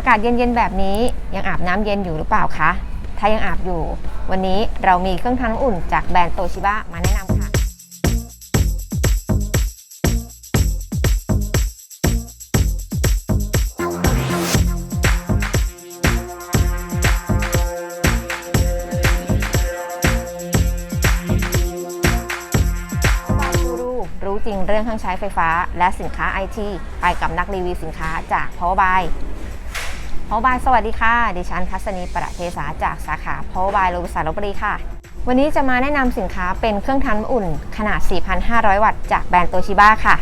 อากาศเย็นๆแบบนี้ยังอาบน้ำเย็นอยู่หรือเปล่าคะ ถ้ายังอาบอยู่ วันนี้เรามีเครื่องทำน้ำอุ่นจากแบรนด์โตชิบะมาแนะนำค่ะบางกูรูรู้จริงเรื่องเครื่องใช้ไฟฟ้า และสินค้าไอทีไปกับนักรีวิวสินค้าจาก Powerbay Powerbay สวัสดีค่ะ ดิฉันทัศนีประเทศาจากสาขา Powerbay โรบิสันลพบุรีค่ะ วันนี้จะมาแนะนำสินค้าเป็นเครื่องทำน้ำอุ่นขนาด 4,500 วัตต์จากแบรนด์โตชิบะค่ะ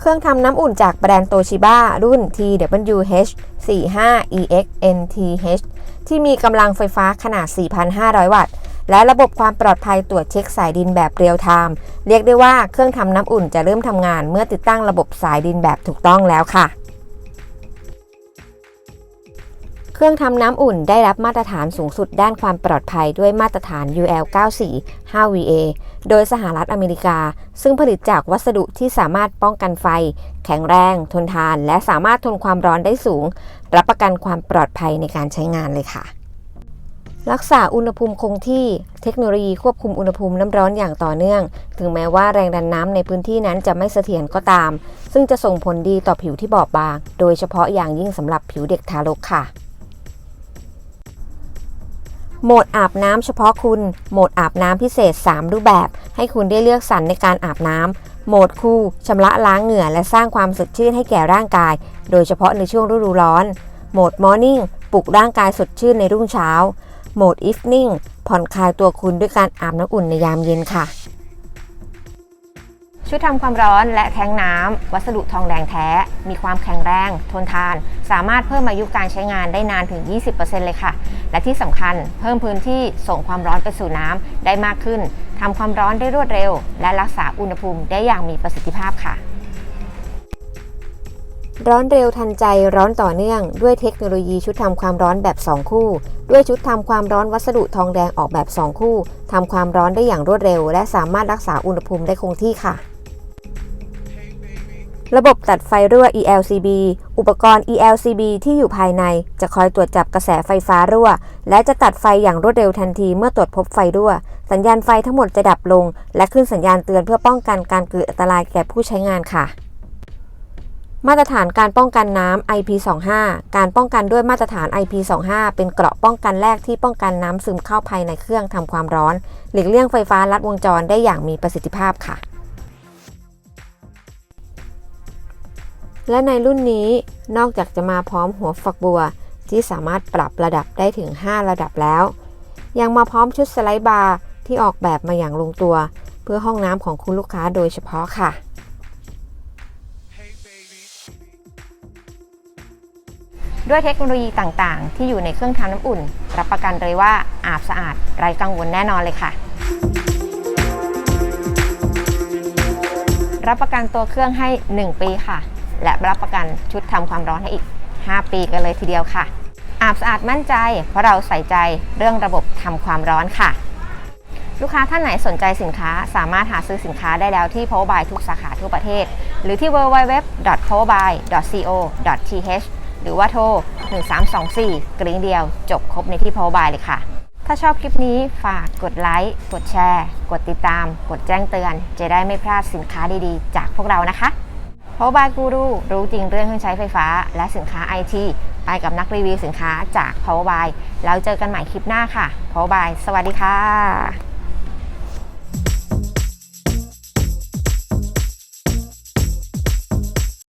เครื่องทำน้ำอุ่นจากแบรนด์โตชิบะรุ่น TWH 45 EXNTH ที่มีกำลังไฟฟ้าขนาด 4,500 วัตต์ และระบบความปลอดภัยตรวจเช็คสายดินแบบเรียลไทม์ เรียกได้ว่าเครื่องทำน้ำอุ่นจะเริ่มทำงานเมื่อติดตั้งระบบสายดินแบบถูกต้องแล้วค่ะ เครื่องทำน้ำอุ่นได้รับมาตรฐานสูงสุดด้านความปลอดภัยด้วยมาตรฐาน UL 94 5VA โดยสหรัฐอเมริกา ซึ่งผลิตจากวัสดุที่สามารถป้องกันไฟ แข็งแรง ทนทาน และสามารถทนความร้อนได้สูง รับประกันความปลอดภัยในการใช้งานเลยค่ะ รักษาอุณหภูมิคงที่เทคโนโลยีควบคุมอุณหภูมิน้ำร้อนอย่างต่อเนื่อง ถึงแม้ว่าแรงดันน้ำในพื้นที่นั้นจะไม่เสถียรก็ตาม ซึ่งจะส่งผลดีต่อผิวที่บอบบาง โดยเฉพาะอย่างยิ่งสำหรับผิวเด็กทารกค่ะ โหมดอาบน้ำเฉพาะคุณ โหมดอาบน้ำพิเศษ 3 รูปแบบ ให้คุณได้เลือกสรรในการอาบน้ำโหมดคู่ชำระล้างเหงื่อและสร้างความสดชื่นให้แก่ร่างกาย โดยเฉพาะในช่วงฤดูร้อน โหมดมอร์นิ่งปลุกร่างกายสดชื่นในรุ่งเช้า โหมดอีฟนิ่งผ่อนคลายตัวคุณด้วยการอาบน้ำอุ่นในยามเย็นค่ะ ชุดทำความร้อนและแทงน้ำ วัสดุทองแดงแท้ มีความแข็งแรง ทนทาน สามารถเพิ่มอายุการใช้งานได้นานถึง 20%เลยค่ะ และที่สำคัญเพิ่มพื้นที่ส่งความร้อนไปสู่น้ำได้มากขึ้นทำความร้อนได้รวดเร็ว และรักษาอุณหภูมิได้อย่างมีประสิทธิภาพค่ะ ร้อนเร็วทันใจร้อนต่อเนื่อง ด้วยเทคโนโลยีชุดทำความร้อนแบบ 2 คู่ ด้วยชุดทำความร้อนวัสดุทองแดงออกแบบ 2 คู่ทำความร้อนได้อย่างรวดเร็ว และสามารถรักษาอุณหภูมิได้คงที่ค่ะ ระบบตัดไฟรั่ว ELCB อุปกรณ์ ELCB ที่อยู่ภายใน จะคอยตรวจจับกระแสไฟฟ้ารั่ว และจะตัดไฟอย่างรวดเร็วทันทีเมื่อตรวจพบไฟรั่ว สัญญาณไฟทั้งหมดจะดับลง และขึ้นสัญญาณเตือนเพื่อป้องกันการเกิดอันตรายแก่ผู้ใช้งานค่ะ มาตรฐานการป้องกันน้ำ IP25 การป้องกันด้วยมาตรฐาน IP25 เป็นเกราะป้องกันแรกที่ป้องกันน้ำซึมเข้าภายในเครื่องทำความร้อน หลีกเลี่ยงไฟฟ้าลัดวงจรได้อย่างมีประสิทธิภาพค่ะ และในรุ่นนี้นอกจากจะมาพร้อมหัวฝักบัว ที่สามารถปรับระดับได้ถึง 5 ระดับแล้ว ยังมาพร้อมชุดสไลด์บาร์ที่ออกแบบมาอย่างลงตัว เพื่อห้องน้ำของคุณลูกค้าโดยเฉพาะค่ะด้วยเทคโนโลยีต่างๆ ที่อยู่ในเครื่องทำน้ำอุ่น รับประกันเลยว่าอาบสะอาดไร้กังวลแน่นอนเลยค่ะ รับประกันตัวเครื่องให้ 1 ปีค่ะ และรับประกันชุดทำความร้อนให้อีก 5 ปีกันเลยทีเดียวค่ะ อาบสะอาดมั่นใจเพราะเราใส่ใจเรื่องระบบทำความร้อนค่ะ ลูกค้าท่านไหนสนใจสินค้าสามารถหาซื้อสินค้าได้แล้วที่ Powerbuy ทุกสาขาทั่วประเทศ หรือที่ www.powerbuy.co.th หรือว่าโทร 1324 กริ้งเดียวจบครบในที่ Powerbuy เลยค่ะถ้าชอบคลิปนี้ฝากกดไลค์ กดแชร์ กดติดตาม กดแจ้งเตือน จะได้ไม่พลาดสินค้าดีๆ จากพวกเรานะคะ Powerbay Guru รู้จริงเรื่องเครื่องใช้ไฟฟ้า และสินค้าไอทีไปกับนักรีวิวสินค้าจาก Powerby แล้วเจอกันใหม่คลิปหน้าค่ะ Powerby สวัสดีค่ะ